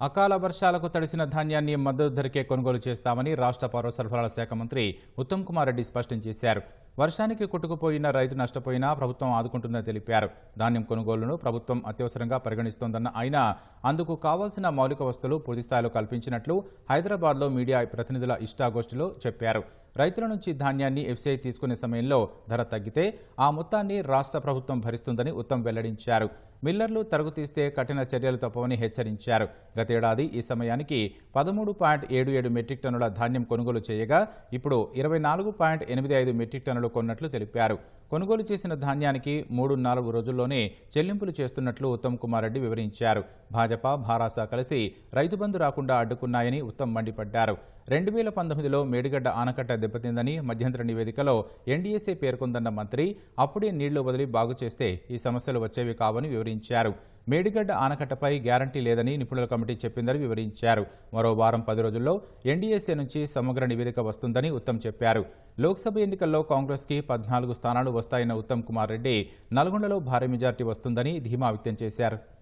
అకాల వర్షాలకు తడిసిన ధాన్యాన్ని మద్దతు ధరకే కొనుగోలు చేస్తామని రాష్ట్ర పౌర సరఫరాల శాఖ మంత్రి ఉత్తమ్ కుమార్ రెడ్డి స్పష్టం చేశారు. వర్షానికి కొట్టుకుపోయిన రైతు నష్టపోయినా ప్రభుత్వం ఆదుకుంటుందని తెలిపారు. ధాన్యం కొనుగోలును ప్రభుత్వం అత్యవసరంగా పరిగణిస్తోందన్న ఆయన అందుకు కావాల్సిన మౌలిక వస్తువులు పూర్తిస్థాయిలో కల్పించినట్లు హైదరాబాద్లో మీడియా ప్రతినిధుల ఇష్టాగోష్ఠిలో చెప్పారు. రైతుల నుంచి ధాన్యాన్ని ఎఫ్సీఐ తీసుకునే సమయంలో ధర తగ్గితే ఆ మొత్తాన్ని రాష్ట్ర ప్రభుత్వం భరిస్తుందని ఉత్తమ్ వెల్లడించారు. మిల్లర్లు తరుగు తీస్తే కఠిన చర్యలు తప్పవని హెచ్చరించారు. గతేడాది ఈ సమయానికి పదమూడు పాయింట్ ఏడు ఏడు మెట్రిక్ టన్నుల ధాన్యం కొనుగోలు చేయగా ఇప్పుడు ఇరవై నాలుగు పాయింట్ ఎనిమిది ఐదు మెట్రిక్ టన్నుల కొన్నట్లు తెలిపారు. కొనుగోలు చేసిన ధాన్యానికి మూడు నాలుగు రోజుల్లోనే చెల్లింపులు చేస్తున్నట్లు ఉత్తమ్ కుమార్ రెడ్డి వివరించారు. భాజపా భారాస కలిసి రైతు బంధు రాకుండా అడ్డుకున్నాయని ఉత్తమ్ మండిపడ్డారు. రెండు వేల పంతొమ్మిదిలో మేడిగడ్డ ఆనకట్ట దెబ్బతిందని మధ్యంతర నివేదికలో ఎన్డీఎస్ఏ పేర్కొందన్న మంత్రి అప్పుడే నీళ్ళు వదిలి బాగు చేస్తే ఈ సమస్యలు వచ్చేవి కావని వివరించారు. మేడిగడ్డ ఆనకట్టపై గ్యారంటీ లేదని నిపుణుల కమిటీ చెప్పిందని వివరించారు. మరో వారం పది రోజుల్లో ఎన్డీఎస్ఏ నుంచి సమగ్ర నివేదిక వస్తుందని ఉత్తమ్ చెప్పారు. లోక్సభ ఎన్నికల్లో కాంగ్రెస్కి పద్నాలుగు స్థానాలు వస్తాయన్న ఉత్తమ్ కుమార్ రెడ్డి నల్గొండలో భారీ మెజార్టీ వస్తుందని ధీమా వ్యక్తం చేశారు.